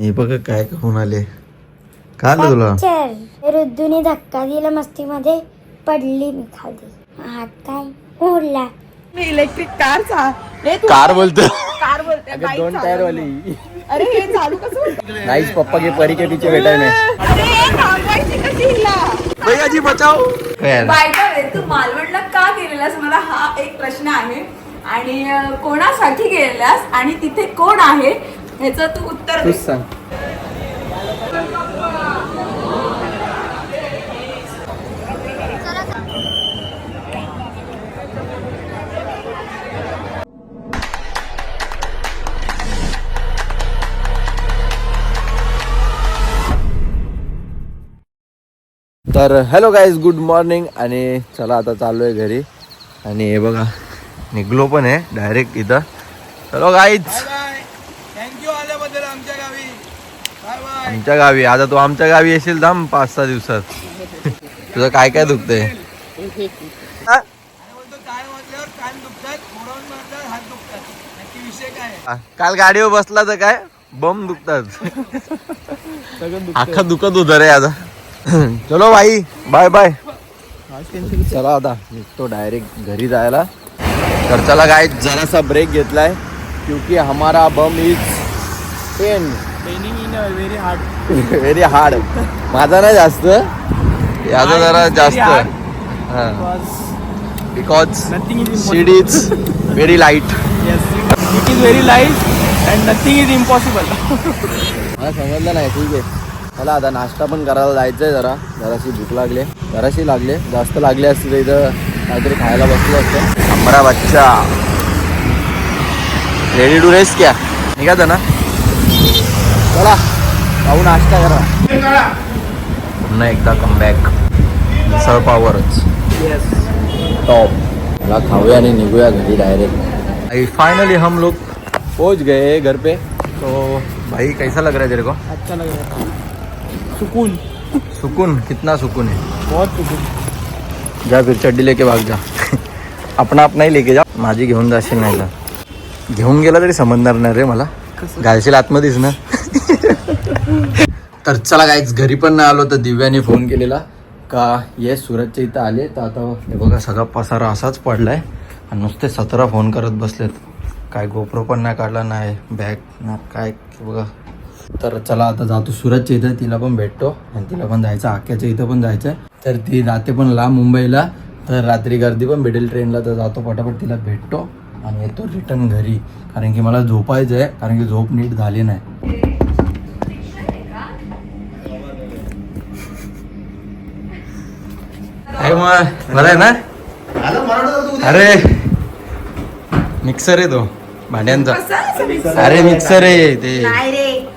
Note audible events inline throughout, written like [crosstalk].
हे बघ काय खाऊन आले. का आलं तुला? चल रुद्दूने धक्का दिला मस्तीमध्ये. पडली मी खाली. हात काय? मी इलेक्ट्रिक कारचा तू कार बोलतो कार बोलते बाईक दोन. टायर वाली. अरे हे चालू कसं पप्पा के परी के पीछे बैठा मैं अरे हे थांबवायची कशी हिला? भैयाजी बचाओ काय बाय द वे तू मालवणला का गेलेलास? मला हा एक प्रश्न आहे. आणि कोणासाठी गेलेलास? आणि तिथे कोण आहे? ह्याचं तू उत्तर तूच सांग. तर हॅलो गाईज गुड मॉर्निंग आणि चला आता चालू आहे घरी. आणि हे बघा निघलो पण आहे डायरेक्ट इथं. चलो गाईज थँक्यू आल्याबद्दल आमच्या गावी बाय बाय आमच्या गावी आता तू आमच्या गावी येशील थांब पाच सहा दिवसात. तुझं काय काय दुखतंय? काल गाडीवर बसला तर काय? बम दुखतात. अख्खा दुखत होत रे आता. चलो भाई बाय बाय चला आता निघतो डायरेक्ट घरी जायला. तर चला काय जरासा ब्रेक घेतलाय क्योंकि हमारा bum is pain very hard माझा नाही जास्त. याचा जरा जास्त. Because seed is very light It is very light and nothing is impossible. मला समजलं नाही ठीक आहे. चला आता नाश्ता पण करायला जायचंय जरा. जराशी भूक लागले. जराशी लागले. जास्त लागले असते तर इथं काहीतरी खायला बसलो असतं. हमारा बच्चा रेडी टू रेस्ट क्या? निघायचं ना चला जाऊ नाश्ता करा. पुन्हा एकदा कमबॅक मिसळ पावरच टॉप मला खाऊया आणि निघूया घरी डायरेक्ट फाइनली हम लोग पहुंच गए घर पे. तो भाई कैसा लग रहा है तेरे को? अच्छा लग रहा है। सुकून. सुकून? कितना सुकून है? बहुत सुकून. जा फिर चड्डी लेके भाग जा. [laughs] अपना अपना ही लेके जा. माझी घेऊन जाशील नाही तर घेऊन गेला तरी समजणार नाही रे मला. घालशील आतमध्येच ना. तर चला काहीच घरी पण नाही आलो तर दिव्याने फोन केलेला. का ये सुरतच्या इथं आले तर आता हे बघा सगळा पसारा असाच पडलाय. आणि नुसते सतरा फोन करत बसलेत. काय गोप्रो पण नाही काढला नाही बॅग ना काय बघा. तर चला आता जातो सुरतच्या इथं तिला पण भेटतो. आणि तिला पण जायचं आक्याच्या इथं पण जायचं आहे तर ती जाते पण लांब मुंबईला. तर रात्री गर्दी पण भेटेल ट्रेनला तर जातो पटापट तिला भेटतो. आणि येतो रिटर्न घरी. कारण की मला झोपायचं आहे कारण की झोप नीट झाली नाही. बरं आहे ना अरे मिक्सर आहे तो भांड्यांचा अरे मिक्सर आहे ते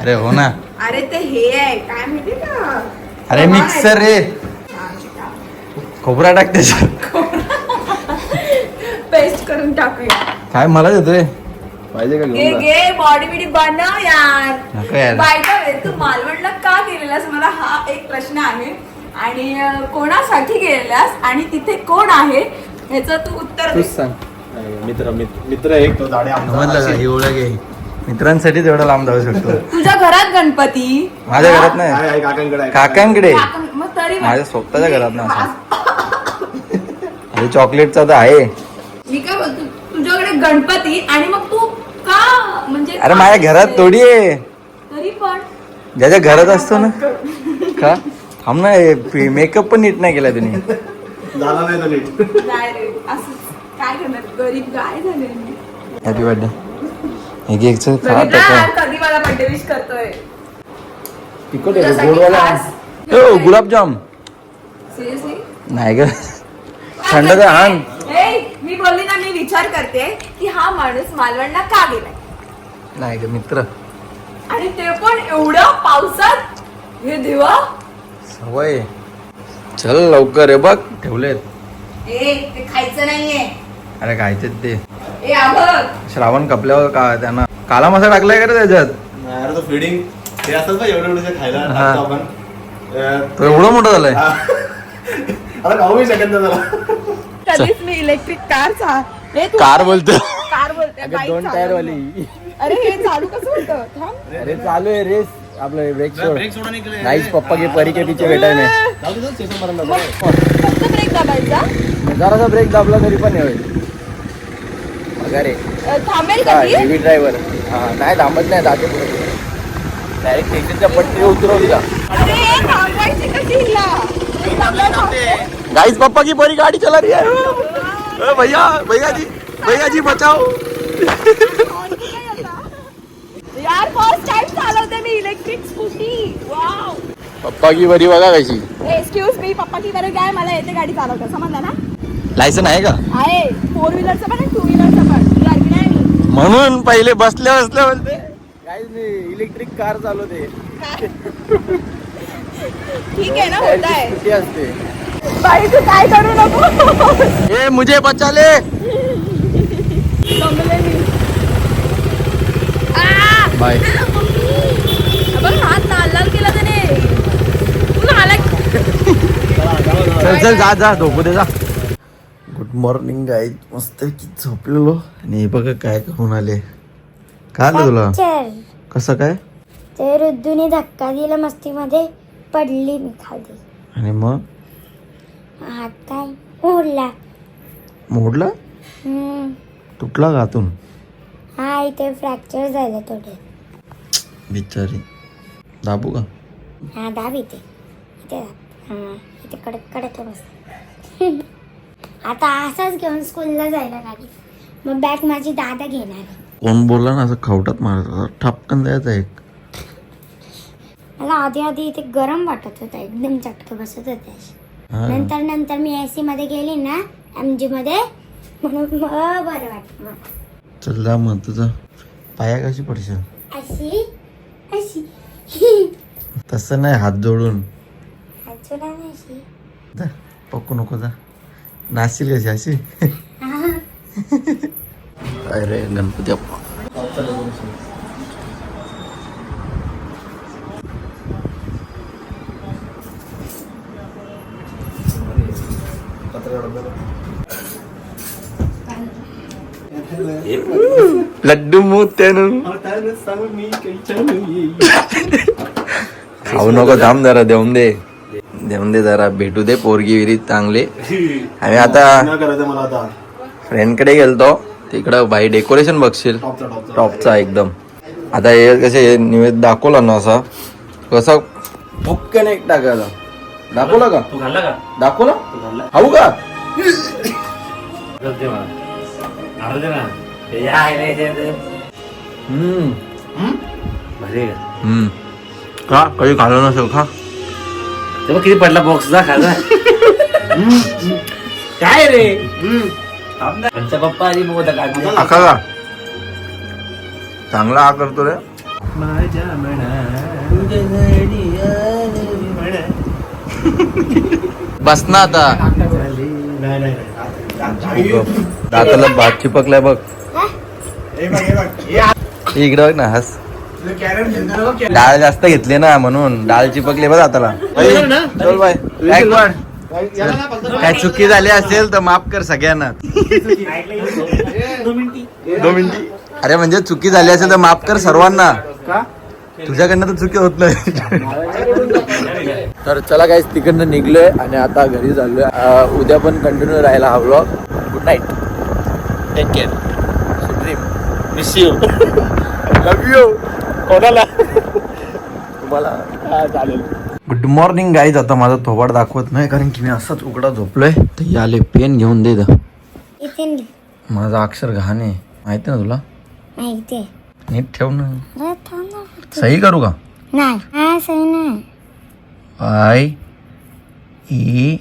अरे हो ना अरे ते हे आहे काय माहिती का अरे मिक्सर रे खोबरा टाक त्याच्यात पेस्ट करून टाकूया काय मला देतोय पाहिजे का घे घेऊन जा घे बॉडी बिडी बनव यार नको यार बाय द वे तू मालवणला का गेलेलास मला हा एक प्रश्न आहे आणि कोणासाठी गेलेलास आणि तिथे कोण आहे ह्याचं तू उत्तर दे. तूच सांग. मित्र मित्र मित्र एक. तो दाढे समजलं का ही ओळख आहे. मित्रांसाठी तेवढं लांब जाऊ शकतो. तुझ्या घरात गणपती? माझ्या घरात नाही. काकांकडे आहे. काकांकडे. काकून- मग तरी म्हण. माझ्या स्वतःच्या घरात ना असं. [laughs] अरे चॉकलेटचा तर आहे. मी काय बोलतो तुझ्याकडे गणपती आणि मग तू का म्हणजे अरे माझ्या घरात थोडी आहे. तरी पण. ज्याच्या घरात असतो ना. का? थांब ना मेकअप पण नीट नाही केला तुम्ही झाला नाही तो नीट. नाही रे असं काय करणार? गरीब झाले. हॅपी बर्थडे एक एक खा बघितलं आता यार, कधी मला बर्थडे विश करतोय? तिकट आहे तुझ्यासाठी गोडवाला. खास हो गुलाबजाम. सिरियसली नाही ग. थंड तर आण. मी बोलली ना मी विचार करते की हा माणूस मालवणला का गेलाय? नाही ग मित्र. आणि ते पण एवढं पावसात हे देवा. सवय चल लवकर आहे बघ. ठेवलेत. खायचं नाहीये. अरे खायचे ते. श्रावण कपल्यावर का त्यांना काला मसा टाकलाय का रे त्याच्यात? अरे फिडिंग ते असतात ना एवढे एवढे खायला आपण. एवढं मोठं झालंय. आता खाऊ शकत नाही त्याला. कधीच मी इलेक्ट्रिक कारचा तू कार बोलतो. कार बोलते दोन टायर. वाली अरे हे चालू कसं होतं? थांब. अरे चालू आहे रेस. आपलं ब्रेक सोड. नाहीच पप्पा के परी के पीछे बेटा है. दाबायचा. जरासा ब्रेक दाबला तरी पण हे होईल. कधी हेवी ड्रायव्हर हा नाही थांबत नाही जाते पुढे. डायरेक्ट स्टेशनच्या पट्टीवर उतरवली का अरे थांबवायची कशी हिला? ब्रेक दाबला थांबते. गाइस पापा की बड़ी गाड़ी चला रही है. भैया भैया जी भैया जी बचाओ. यार चालवते मी इलेक्ट्रिक स्कूटी वाव पप्पा की बरी बघा कशी. एक्सक्यूज मी पप्पा की बरं काय मला येते गाडी चालवता समजलं ना? लायसन आहे का? आहे फोर व्हीलरचं पण टू व्हीलरचं पण. गाडी नाही मी म्हणून पहिले बसल्या बसल्या बोलते. काहीच नाही इलेक्ट्रिक कार चालवते. ठीक आहे ना होत आहे. स्कूटी असते. बाई तू काय करू नको? ए मुझे बचा ले. जमले मी. बाय [laughs] चल चल जा जा झोपू दे जा. गुड मॉर्निंग गाई मस्त की झोपलेलो. आणि हे बघा काय करून आले. काय आलं तुला? कसं काय? ते रुद्दूने धक्का दिला मस्तीमध्ये. पडली मी खाली. आणि मग? हात काय? मोडला. मोडला? हम्म. तुटला का आतून? हा इथे फ्रॅक्चर झालं थोडे. बिचारी. दाबू का? हा दाब इथे. इथे दाब. हा इथे कडक कडक मस्त [laughs] आता असाच घेऊन स्कूलला जायला लागेल. मग बॅग माझी दादा घेणार कोण बोलला ना असं खवटात मारत ठपकन द्यायचा एक. मला आधी आधी इथे गरम वाटत होतं. एकदम चटकं बसत होते. नंतर नंतर मी एसी मध्ये गेली ना एम जी मध्ये म्हणून बरं वाटत चल जा मग तुझं पाया कशी पडशील? अशी? [laughs] तसं नाही हात जोडून. जा पक्कू नको जा. नाचशील कशी अशी. अरे गणपती अप्पा लड्डू मोत्यानं खाऊ नको थांब जरा देऊन दे देऊन दे जरा भेटू दे पोरगी विरी चांगले आम्ही आता फ्रेंडकडे गेलतो तिकडं भाई डेकोरेशन बघशील टॉपचा एकदम आता हे कसे निवेद दाखवला ना असा कसा भुक्कन एक टाकायला दाखवला का तू घालला का दाखवला तू घालला खाऊ का हे भारी का हम्म. का? कधी खाल्लं नसेल खा ते बघ किती पडला बॉक्स जा खाजा. काय रे? आमचा पप्पा आधी मोदक आणले. आखा का? चांगला हा करतो रे. बस ना आता. दाताला भात चिपकलाय बघ. इकडे बघ ना हस. डाळ जास्त घेतली ना म्हणून डाळ चिपकली बघ दाताला चल बाय. Backward. काय चुकी झाली असेल तर माफ कर सगळ्यांना. अरे म्हणजे चुकी झाली असेल तर माफ कर सर्वांना. तुझ्याकडनं तर चुकी होत नाही. तर चला काहीच तिकडनं निघलोय आणि आता घरी चाललोय. उद्या पण कंटिन्यू राहायला हा vlog good night take care miss you love you कोणाला? तुम्हाला. हा चालेल. गुड मॉर्निंग गाईज आता माझा थोबाड दाखवत नाही कारण की मी असाच उघडा झोपलोय. तर आले पेन घेऊन दे माझा अक्षर घाण. आहे माहिती ना तुला? माहिती. नीट ठेव ना. सही करू का? नाही. हा सही नाही. I E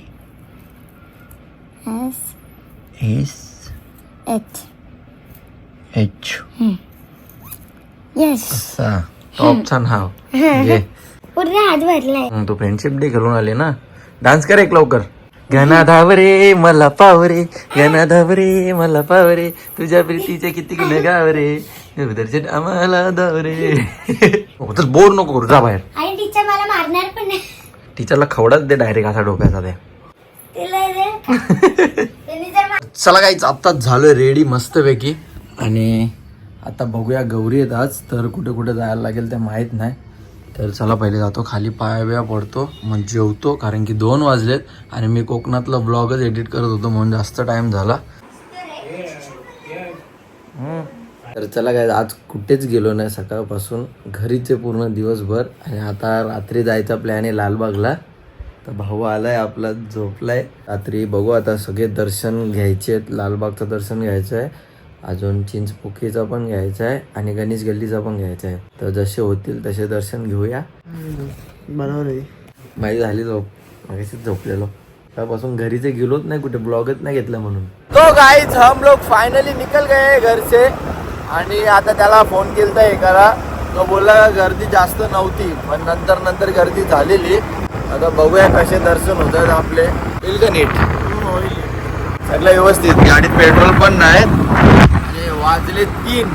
S S H H yes असा टॉपचा नाव घे पूर्ण हात भरलाय. मग तू फ्रेंडशिप डे घालून आले ना. डान्स कर एक लवकर. गणा धावरे मला पावरे. गणा धावरे मला पावरे. तुझ्या प्रीतीचे किती गुण गावरे. दर्शन आम्हाला धावरे [laughs] हो, तर बोर नको करू. जा बाहेर. आणि टीचर मला मारणार पण नाही. टीचरला खवडाच दे डायरेक्ट असा डोक्याचा त्या तिला दे. [laughs] त्यांनी जर मा- चला काहीच आत्ताच झालोय रेडी मस्तपैकी. आणि आता बघूया गौरी आहेत आज तर कुठे कुठे जायला लागेल ते माहीत नाही. तर चला पहिले जातो खाली पाया पडतो मग जेवतो कारण की दोन वाजलेत आणि मी कोकणातला ब्लॉगच एडिट करत होतो म्हणून जास्त टाइम झाला. तर चला काय आज कुठेच गेलो नाही सकाळपासून. घरीचे पूर्ण दिवसभर आणि आता रात्री जायचा प्लॅन आहे लालबागला. तर भाऊ आलाय आपला झोपलाय. रात्री बघू आता सगळे दर्शन घ्यायचे आहेत लालबागचं दर्शन घ्यायचं आहे अजून चिंचपोकीचा पण घ्यायचा आहे आणि गणेश गल्लीचा पण घ्यायचा आहे तर जसे होतील तसे दर्शन घेऊया. बरोबर आहे. माहिती झाली झोप. मागाशीच झोपलेलो. त्यापासून घरी ते गेलोच नाही कुठे ब्लॉगच नाही घेतला म्हणून. तो गाईच हम लोग फायनली निकल गए घर से. आणि आता त्याला फोन केलता एकाला. तो बोलला का गर्दी जास्त नव्हती पण नंतर नंतर गर्दी झालेली. आता बघूया कसे दर्शन होत आहेत आपले. होईल का नीट सगळं व्यवस्थित. गाडीत पेट्रोल पण नाही वाजले तीन.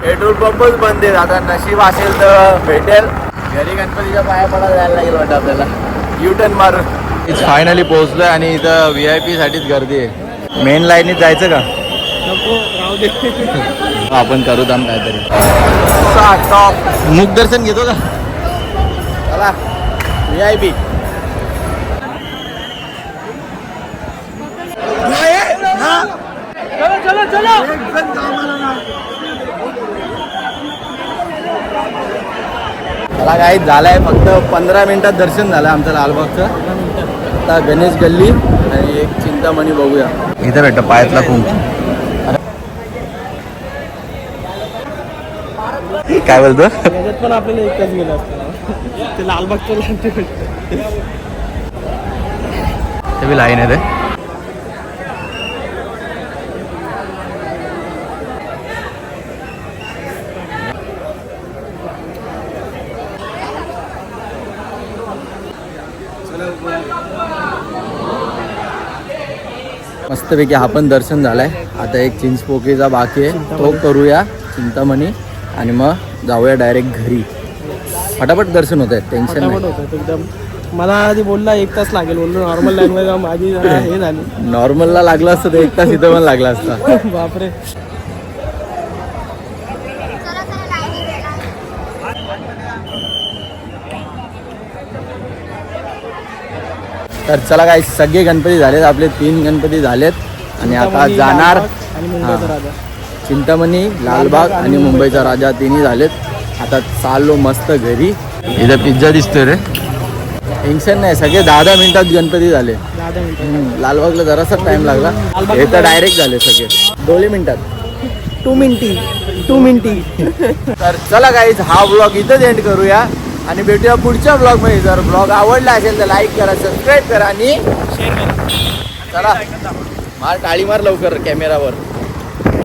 पेट्रोल पंपच बंद आहेत. आता नशीब असेल तर भेटेल. घरी गणपतीच्या पाया पडायला जायला लागेल वाटतं आपल्याला. युटर्न मारून. फायनली पोहोचलोय आणि इथं व्ही आय पी साठीच गर्दी आहे. मेन लाईनीत जायचं का? नको राहू दे. आपण करू दाम काहीतरी. मुख दर्शन घेतो का? चला. व्ही आय पी मला काही झालंय फक्त पंधरा मिनिटात दर्शन झालं आमचं लालबागचं. आता गणेश गल्ली आणि एक चिंतामणी बघूया. इथं भेटतं पायातला कुंकू. काय बोलतो? पण आपल्याला एकच गेलं असतं. ते लालबागचं लागते ते बी लाईन आहे ते. मस्तपैकी हा पण दर्शन झालाय. आता एक चिंचपोकीचा बाकी आहे. तो करूया चिंतामणी आणि मग जाऊया डायरेक्ट घरी. फटाफट दर्शन होत आहे टेन्शन होतं एकदम. मला आधी बोलला एक तास लागेल. बोललो नॉर्मल लँग्वेज माझी हे झाली. [laughs] नॉर्मलला लागला असतं तर एक तास इथं पण लागला असता. बापरे. तर चला काय सगळे गणपती झालेत आपले तीन गणपती झालेत. आणि आता जाणार चिंतामणी लालबाग आणि मुंबईचा राजा तिन्ही झालेत. आता चाललो मस्त घरी. इथं पिझ्झा दिसतोय रे. टेन्शन नाही सगळे दहा दहा मिनिटात गणपती झाले. लालबागला जरासा टाइम लागला. हे तर डायरेक्ट झाले सगळे. दोन मिनिटात. टू मिनिटी टू मिनिटी तर चला काहीच हा ब्लॉग इथंच एंड करूया. आणि भेटूया पुढच्या ब्लॉगमध्ये जर ब्लॉग आवडला असेल तर लाईक करा सबस्क्राईब करा आणि चला. मार टाळी मार लवकर कॅमेरावर